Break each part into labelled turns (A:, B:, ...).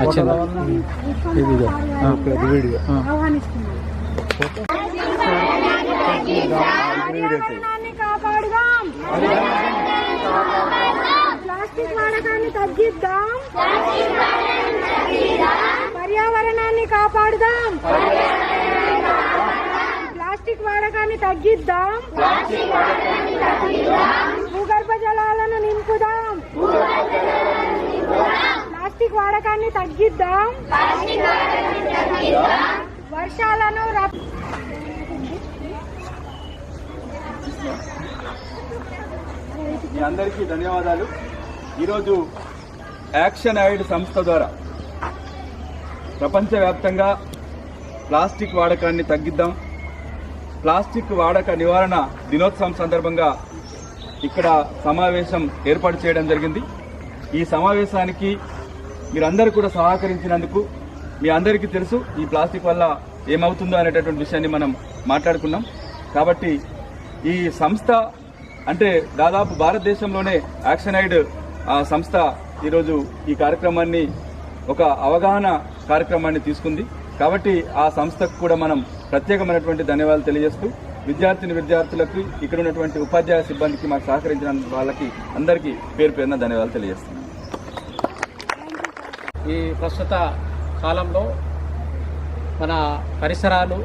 A: వచ్చిందా
B: ఇదిగో video.
C: కాపాడుదాం. Plastic వాడకాన్ని తగ్గిద్దాం. పర్యావరణాన్ని కాపాడుదాం. ప్లాస్టిక్ వాడకాన్ని తగ్గిద్దాం. ప్లాస్టిక్ వాడకాన్ని తగ్గిద్దాం. వర్షాలను
D: మీ అందరికీ ధన్యవాదాలు. ఈరోజు యాక్షన్ ఎయిడ్ సంస్థ ద్వారా ప్రపంచవ్యాప్తంగా ప్లాస్టిక్ వాడకాన్ని తగ్గిద్దాం. ప్లాస్టిక్ వాడక నివారణ దినోత్సవం సందర్భంగా ఇక్కడ సమావేశం ఏర్పాటు చేయడం జరిగింది. ఈ సమావేశానికి మీరందరూ కూడా సహకరించినందుకు మీ అందరికీ తెలుసు ఈ ప్లాస్టిక్ వల్ల ఏమవుతుందో అనేటటువంటి విషయాన్ని మనం మాట్లాడుకున్నాం. కాబట్టి ఈ సంస్థ అంటే దాదాపు భారతదేశంలోనే యాక్షన్ ఎయిడ్ ఆ సంస్థ ఈరోజు ఈ కార్యక్రమాన్ని ఒక అవగాహన కార్యక్రమాన్ని తీసుకుంది. కాబట్టి ఆ సంస్థకు కూడా మనం ప్రత్యేకమైనటువంటి ధన్యవాదాలు తెలియజేస్తూ విద్యార్థిని విద్యార్థులకు ఇక్కడ ఉన్నటువంటి ఉపాధ్యాయ సిబ్బందికి మాకు సహకరించిన వాళ్ళకి అందరికీ పేరు పేరున ధన్యవాదాలు తెలియజేస్తున్నాం.
A: ఈ ప్రస్తుత కాలంలో మన పరిసరాలు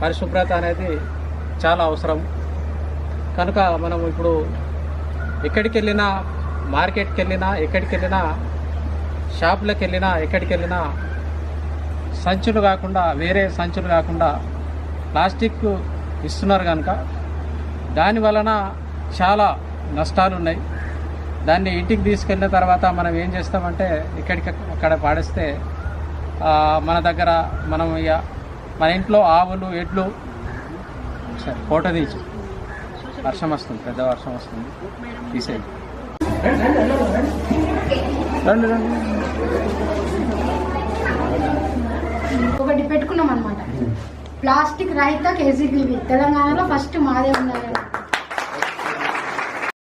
A: పరిశుభ్రత అనేది చాలా అవసరం. కనుక మనం ఇప్పుడు ఎక్కడికి వెళ్ళినా మార్కెట్కి వెళ్ళినా ఎక్కడికి వెళ్ళినా షాపులకు వెళ్ళినా ఎక్కడికి వెళ్ళినా సంచులు కాకుండా వేరే సంచులు కాకుండా ప్లాస్టిక్ ఇస్తున్నారు కనుక దాని వలన చాలా నష్టాలు ఉన్నాయి దాన్ని ఇంటికి తీసుకెళ్ళిన తర్వాత మనం ఏం చేస్తామంటే ఇక్కడికి అక్కడ పాడేస్తే మన దగ్గర మనం ఇక మన ఇంట్లో ఆవులు ఎడ్లు సరే ఫోటో తీసి వర్షం వస్తుంది పెద్ద వర్షం వస్తుంది. తీసేది రండి రండి.
C: ఒకటి పెట్టుకున్నాం అనమాట ప్లాస్టిక్ రహిత కేజీ తెలంగాణలో ఫస్ట్ మాదే ఉన్నది.